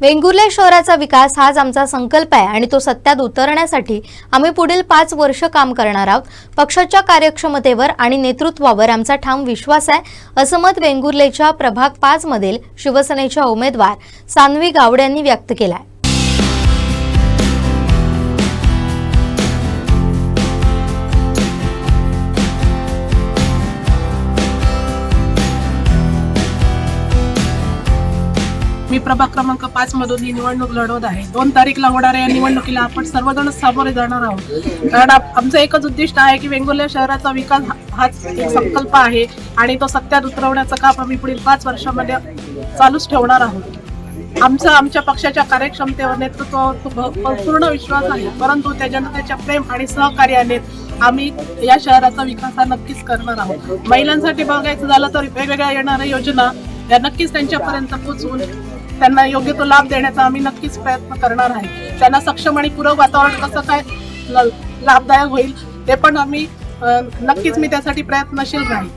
वेंगुर्ले शहराचा विकास हाच आमचा संकल्प आहे आणि तो सत्यात उतरण्यासाठी आम्ही पुढील पाच वर्ष काम करणार आहोत. पक्षाच्या कार्यक्षमतेवर आणि नेतृत्वावर आमचा ठाम विश्वास आहे असं मत वेंगुर्लेच्या प्रभाग पाच मधील शिवसेनेच्या उमेदवार सान्वी गावडे यांनी व्यक्त केलं आहे मी प्रभाग क्रमांक पाच मधून ही निवडणूक लढवत आहे. दोन तारीखला होणाऱ्या या निवडणुकीला आपण सर्वजण सामोरे जाणार आहोत. कारण आमचं एकच उद्दिष्ट आहे की वेंगुर्ल्या शहराचा विकास हाच एक संकल्प आहे आणि तो सत्यात उतरवण्याचं काम आम्ही पुढील पाच वर्षामध्ये चालूच ठेवणार आहोत. आमचा आमच्या पक्षाच्या कार्यक्षमतेवर नेतृत्वावर भ- पूर्ण विश्वास आहे. परंतु त्या जनतेच्या प्रेम आणि सहकार्याने आम्ही या शहराचा विकास हा नक्कीच करणार आहोत. महिलांसाठी बघायचं झालं तर वेगवेगळ्या येणाऱ्या योजना या नक्कीच त्यांच्यापर्यंत पोहोचवून त्यांना योग्य तो लाभ देण्याचा आम्ही नक्कीच प्रयत्न करणार आहे. त्यांना सक्षम आणि पूरक वातावरण कसं काय ल- लाभदायक होईल ते पण आम्ही नक्कीच मी त्यासाठी प्रयत्नशील राहील